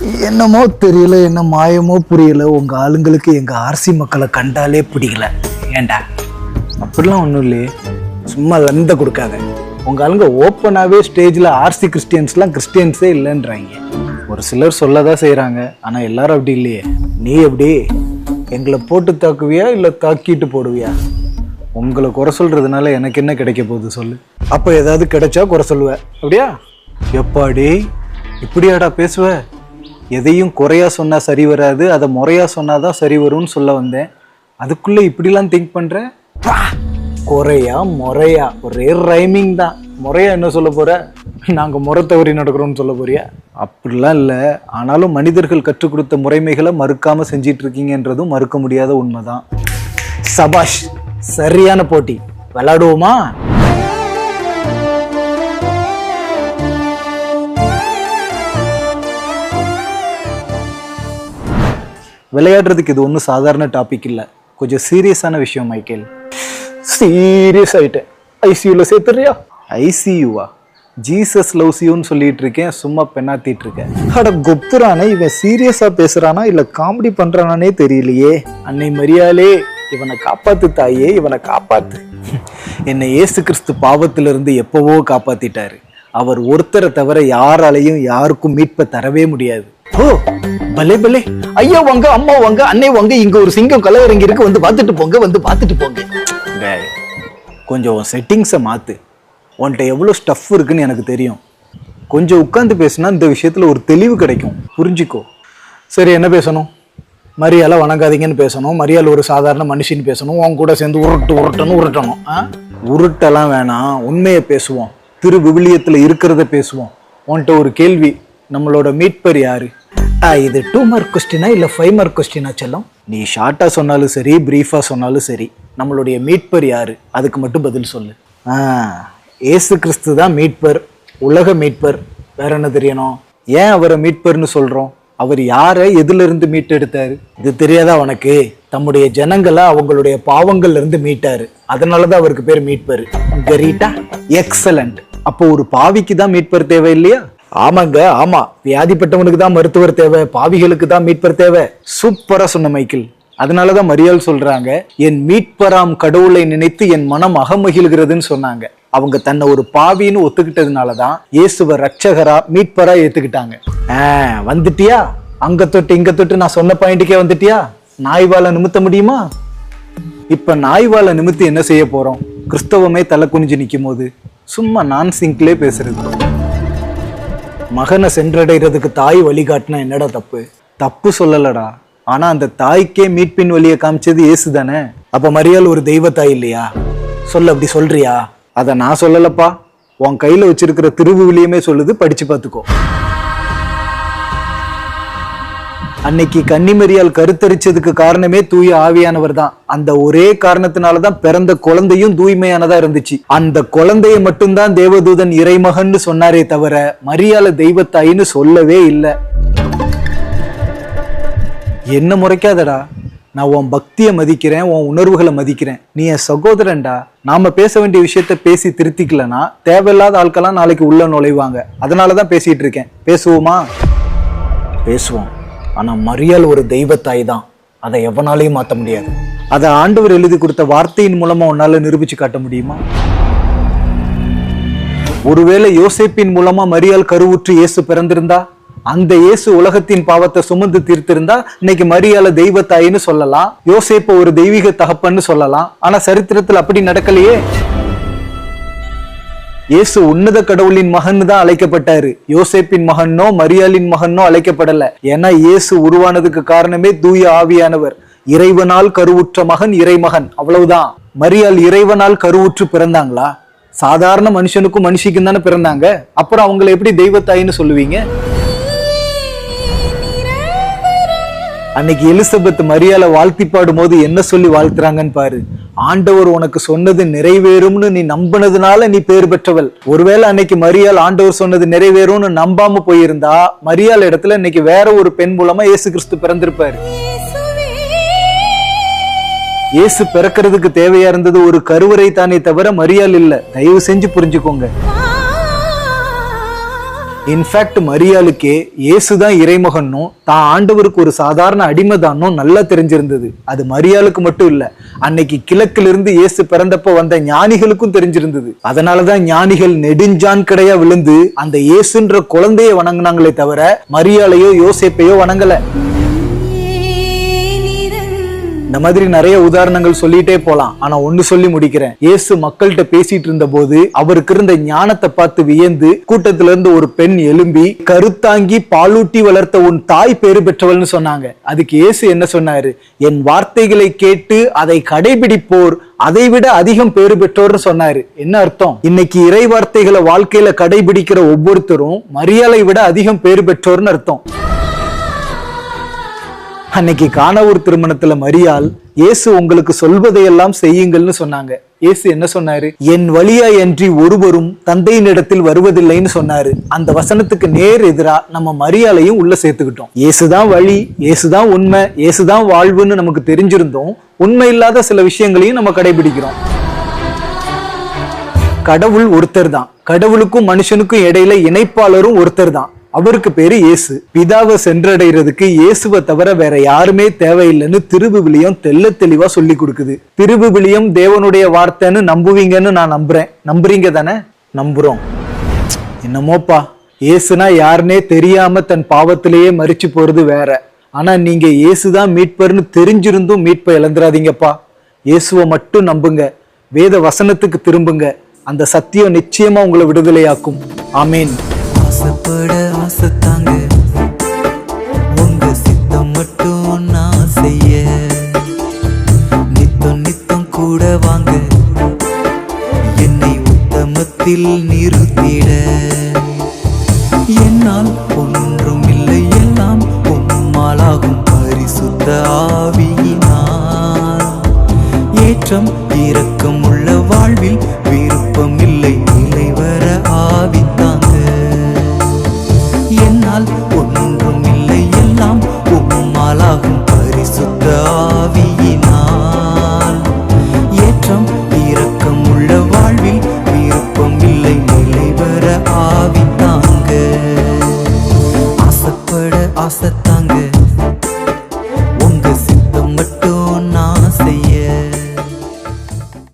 என்னமோ தெரியல என்ன மாயமோ புரியல. உங்க ஆளுங்களுக்கு எங்க ஆர்சி மக்களை கண்டாலே பிடிக்கல. ஏன்டா அப்படிலாம் ஒன்றும் இல்லையே. சும்மா லந்த கொடுக்காத. உங்க ஆளுங்க ஓப்பனாகவே ஸ்டேஜில் ஆர்சி கிறிஸ்டியன்ஸ்லாம் கிறிஸ்டியன்ஸே இல்லைன்றாங்க. ஒரு சிலர் சொல்லதான் செய்கிறாங்க ஆனால் எல்லாரும் அப்படி இல்லையே. நீ எப்படி? எங்களை போட்டு தாக்குவியா இல்லை தாக்கிட்டு போடுவியா? உங்களை குறை சொல்றதுனால எனக்கு என்ன கிடைக்க போகுது சொல்லு. அப்போ ஏதாவது கிடைச்சா குறை சொல்லுவ. அப்படியா? எப்பாடி? இப்படியாடா பேசுவ? எதையும் குறையா சொன்னால் சரி வராது அதை முறையா சொன்னாதான் சரி வரும்னு சொல்ல வந்தேன். அதுக்குள்ளே இப்படிலாம் திங்க் பண்ணுறேன் குறையா முறையா. ஒரே ரைமிங் தான். முறையா என்ன சொல்ல போகிற நாங்கள் முறை தவறி நடக்கிறோம்னு சொல்ல போறியா? அப்படிலாம் இல்லை. ஆனாலும் மனிதர்கள் கற்றுக் கொடுத்த முறைமைகளை மறுக்காமல் செஞ்சிட்டு இருக்கீங்கன்றதும் மறுக்க முடியாத உண்மைதான். சபாஷ் சரியான போட்டி. விளாடுவோமா? விளையாடுறதுக்கு இது ஒன்றும் சாதாரண டாபிக் இல்லை. கொஞ்சம் சீரியஸான விஷயம் மைக்கேல். சீரியஸ் ஆயிட்டேன். ஐசியூவில் சேர்த்துறியா ஐசியூவா ஜீசஸ் லவ்ஸ் யூன்னு சொல்லிட்டு இருக்கேன். சும்மா பெண்ணாத்திட்டு இருக்கேன். அட கொப்புறானே இவன் சீரியஸா பேசுறானா இல்ல காமெடி பண்றானே தெரியலையே. அன்னை மரியாளே இவனை காப்பாத்து தாயே இவனை காப்பாத்து. என்னை இயேசு கிறிஸ்து பாவத்திலிருந்து எப்பவோ காப்பாத்திட்டாரு. அவர் ஒருத்தரை தவிர யாராலையும் யாருக்கும் மீட்பை தரவே முடியாது. ஓ பலே பலே. ஐயா வாங்க அம்மா வாங்க அன்னை வாங்க இங்க ஒரு சிங்கம் கலவரங்க இருக்கு வந்து பார்த்துட்டு போங்க வந்து பார்த்துட்டு போங்க. டேய், கொஞ்சம் செட்டிங்ஸை மாத்து. உன்கிட்ட எவ்வளோ ஸ்டஃப் இருக்குன்னு எனக்கு தெரியும். கொஞ்சம் உட்காந்து பேசினா இந்த விஷயத்துல ஒரு தெளிவு கிடைக்கும். புரிஞ்சுக்கோ. சரி என்ன பேசணும்? மரியாதை வணங்காதீங்கன்னு பேசணும். மரியாதை ஒரு சாதாரண மனுஷின்னு பேசணும். உன் கூட சேர்ந்து உருட்டு உருட்டணும் உருட்டணும். ஆ? உருட்டெல்லாம் வேணாம். உண்மையை பேசுவோம். திரு விவிலியத்தில் இருக்கிறத பேசுவோம். உன்கிட்ட ஒரு கேள்வி. நம்மளோட மீட்பர் யாரு? இது டூ மார்க் கொஸ்டினா இல்லை ஃபைவ் மார்க் கொஸ்டினா செல்லம்? நீ ஷார்ட்டாக சொன்னாலும் சரி ப்ரீஃபாக சொன்னாலும் சரி நம்மளுடைய மீட்பர் யார்? அதுக்கு மட்டும் பதில் சொல்லு. ஆ ஏசு கிறிஸ்து தான் மீட்பர் உலக மீட்பர். வேற என்ன தெரியணும்? ஏன் அவரை மீட்பர்னு சொல்கிறோம் அவர் யாரை எதிலிருந்து மீட்டெடுத்தார் இது தெரியாதா உனக்கு? தம்முடைய ஜனங்களை அவங்களுடைய பாவங்கள்லேருந்து மீட்டார். அதனால தான் அவருக்கு பேர் மீட்பர். கரீட்டா எக்ஸலண்ட் அப்போ ஒரு பாவிக்கு தான் மீட்பர் தேவை இல்லையா ஆமாங்க ஆமா. வியாதிப்பட்டவனுக்கு தான் மருத்துவர் தேவை பாவிகளுக்கு தான் மீட்பர் தேவை. சூப்பரா சொன்ன மைக்கிள். அதனாலதான் மரியாள் சொல்றாங்க என் மீட்பராம் கடவுளை நினைத்து என் மனம் அகமகிழ்கிறதுன்னு சொன்னாங்க. அவங்க தன்னை ஒரு பாவின்னு ஒத்துக்கிட்டதுனாலதான் இயேசுவ ரட்சகரா மீட்பரா ஏத்துக்கிட்டாங்க. ஆ, வந்துட்டியா? அங்க தொட்டு இங்க தொட்டு நான் சொன்ன பாயிண்ட்டுக்கே வந்துட்டியா? நாய்வால நிமித்த முடியுமா? இப்ப நாய்வால நிமித்து என்ன செய்ய போறோம்? கிறிஸ்தவமே தலை குனிஞ்சு நிற்கும் போது சும்மா நான் சிங்க்லே பேசுறது. மகனை சென்றடைகிறதுக்கு தாய் வழிகாட்டினா என்னடா தப்பு? தப்பு சொல்லலடா. ஆனா அந்த தாய்க்கே மீட்பின் வழியை காமிச்சது இயேசு தானே அப்ப மரியாள் ஒரு தெய்வ தாய் இல்லையா? சொல்ல அப்படி சொல்றியா? அதை நான் சொல்லலப்பா. உன் கையில வச்சிருக்கிற திருவுவிலியமே சொல்லுது படிச்சு பார்த்துக்கோ. அன்னைக்கு கன்னிமரியால் கருத்தரிச்சதுக்கு காரணமே தூய ஆவியானவர் தான். அந்த ஒரே காரணத்தினால தான் பிறந்த குழந்தையும் தூய்மையானதா இருந்துச்சு. அந்த குழந்தைய மட்டும்தான் தேவதூதன் இறைமகன்னு சொன்னாரே தவிர மரியால தெய்வத்தாயின்னு சொல்லவே இல்லை. என்ன முறைக்காதடா? நான் உன் பக்தியை மதிக்கிறேன் உன் உணர்வுகளை மதிக்கிறேன். நீ என் சகோதரன்டா. நாம பேச வேண்டிய விஷயத்த பேசி திருத்திக்கலனா தேவையில்லாத ஆட்கள்லாம் நாளைக்கு உள்ள நுழைவாங்க. அதனால தான் பேசிட்டு இருக்கேன். பேசுவோமா? பேசுவோம். ஆனா மரியாள் ஒரு தெய்வத்தாய் தான். அதை எவனாலையும் மாத்த முடியாது. அதை ஆண்டவர் எழுதி கொடுத்த வார்த்தையின் மூலமா உன்னால நிரூபிச்சு காட்ட முடியுமா? ஒருவேளை யோசேப்பின் மூலமா மரியாள் கருவுற்று இயேசு பிறந்திருந்தா அந்த இயேசு உலகத்தின் பாவத்தை சுமந்து தீர்த்திருந்தா இன்னைக்கு மரியாள தெய்வத்தாயின்னு சொல்லலாம் யோசேப்ப ஒரு தெய்வீக தகப்பன்னு சொல்லலாம். ஆனா சரித்திரத்தில் அப்படி நடக்கலையே. இயேசு உன்னத கடவுளின் மகன் தான் அழைக்கப்பட்டாரு. யோசேப்பின் மகனோ மரியாளின் மகனோ அழைக்கப்படல. ஏன்னா இயேசு உருவானதுக்கு காரணமே தூய ஆவியானவர். இறைவனால் கருவுற்ற மகன் இறைமகன். அவ்வளவுதான். மரியாள் இறைவனால் கருவுற்று பிறந்தாங்களா? சாதாரண மனுஷனுக்கும் மனுஷிக்கும் தானே பிறந்தாங்க. அப்புறம் அவங்களை எப்படி தெய்வத்தாயின்னு சொல்லுவீங்க? அன்னைக்கு எலிசபெத் மரியாதை வாழ்த்தி பாடும் போது என்ன சொல்லி வாழ்த்துறாங்கன்னு பாரு. ஆண்டவர் உனக்கு சொன்னது நிறைவேறும்னு நீ நம்பினதுனால நீ பேர் பெற்றவள். ஒருவேளை அன்னைக்கு மரியாள் ஆண்டவர் சொன்னது நிறைவேறும்னு நம்பாம போயிருந்தா மரியாள் இடத்துல இன்னைக்கு வேற ஒரு பெண் மூலமா இயேசு கிறிஸ்து பிறந்திருப்பாரு. இயேசு பிறக்கிறதுக்கு தேவையா இருந்தது ஒரு கருவறை தானே தவிர மரியாள் இல்ல. தயவு செஞ்சு புரிஞ்சுக்கோங்க. இன்ஃபேக்ட் மரியாளுக்கே இயேசுதான் இறைமுகன்னும் தான் ஆண்டவருக்கு ஒரு சாதாரண அடிமைதானும் நல்லா தெரிஞ்சிருந்தது. அது மரியாளுக்கு மட்டும் இல்ல அன்னைக்கு கிழக்கிலிருந்து இயேசு பிறந்தப்ப வந்த ஞானிகளுக்கும் தெரிஞ்சிருந்தது. அதனாலதான் ஞானிகள் நெடுஞ்சான் கடையா விழுந்து அந்த இயேசுன்ற குழந்தைய வணங்கினாங்களே தவிர மரியாலையோ யோசிப்பையோ வணங்கல. இந்த மாதிரி நிறைய உதாரணங்கள் சொல்லிட்டே போலாம். ஆனா ஒன்னு சொல்லி முடிக்கிறேன். இயேசு மக்கள்கிட்ட பேசிட்டு இருந்த போது அவருக்கு இருந்த ஞானத்தை பார்த்து வியந்து கூட்டத்துல இருந்து ஒரு பெண் எழும்பி கருத்தாங்கி பாலூட்டி வளர்த்த உன் தாய் பேறு பெற்றவள்னு சொன்னாங்க. அதுக்கு இயேசு என்ன சொன்னாரு? என் வார்த்தைகளை கேட்டு அதை கடைபிடிப்போர் அதை விட அதிகம் பேறு பெற்றோர்னு சொன்னாரு. என்ன அர்த்தம்? இன்னைக்கு இறை வார்த்தைகளை வாழ்க்கையில கடைபிடிக்கிற ஒவ்வொருத்தரும் மரியாதை விட அதிகம் பேறு பெற்றோர்னு அர்த்தம். அன்னைக்கு காணவூர் திருமணத்துல மரியால் இயேசு உங்களுக்கு சொல்வதையெல்லாம் செய்யுங்கள்னு சொன்னாங்க. இயேசு என்ன சொன்னாரு? என் வழியா என்று ஒருவரும் தந்தையின் இடத்தில் வருவதில்லைன்னு சொன்னாரு. அந்த வசனத்துக்கு நேர் எதிரா நம்ம மரியாலையும் உள்ள சேர்த்துக்கிட்டோம். இயேசுதான் வழி இயேசுதான் உண்மை இயேசுதான் வாழ்வுன்னு நமக்கு தெரிஞ்சிருந்தோம். உண்மை இல்லாத சில விஷயங்களையும் நம்ம கடைபிடிக்கிறோம். கடவுள் ஒருத்தர் தான் கடவுளுக்கும் மனுஷனுக்கும் இடையில இணைப்பாளரும் ஒருத்தர் தான் அவருக்கு பேரு இயேசு. பிதாவை சென்றடைகிறதுக்கு இயேசுவை தவிர வேற யாருமே தேவையில்லைன்னு திருவிவிலியம் தெள்ள தெளிவா சொல்லி கொடுக்குது. திருவிவிலியம் தேவனுடைய வார்த்தைன்னு நம்புவீங்கன்னு நான் நம்புறேன். நம்புறீங்க தானே? நம்புறோம். என்னமோப்பா இயேசுனா யாருன்னே தெரியாம தன் பாவத்திலேயே மறிச்சு போறது வேற. ஆனா நீங்க இயேசுதான் மீட்பர்னு தெரிஞ்சிருந்தும் மீட்பை இழந்துடாதீங்கப்பா இயேசுவை மட்டும் நம்புங்க. வேத வசனத்துக்கு திரும்புங்க. அந்த சத்தியம் நிச்சயமா உங்களை விடுதலையாக்கும். ஆமீன். ஆசைப்பட ஆசைத்தாங்க. உங்க சித்தம் மட்டும் நான் செய்ய. நித்தம் நித்தம் கூட வாங்க. என்னை உத்தமத்தில் நிறுத்திட. என்னால் ஒன்றும் இல்லை எல்லாம் உம்மாலாகும் பரிசுத்த ஆவியினால். ஏற்றம் இரக்கம் உள்ள வாழ்வில்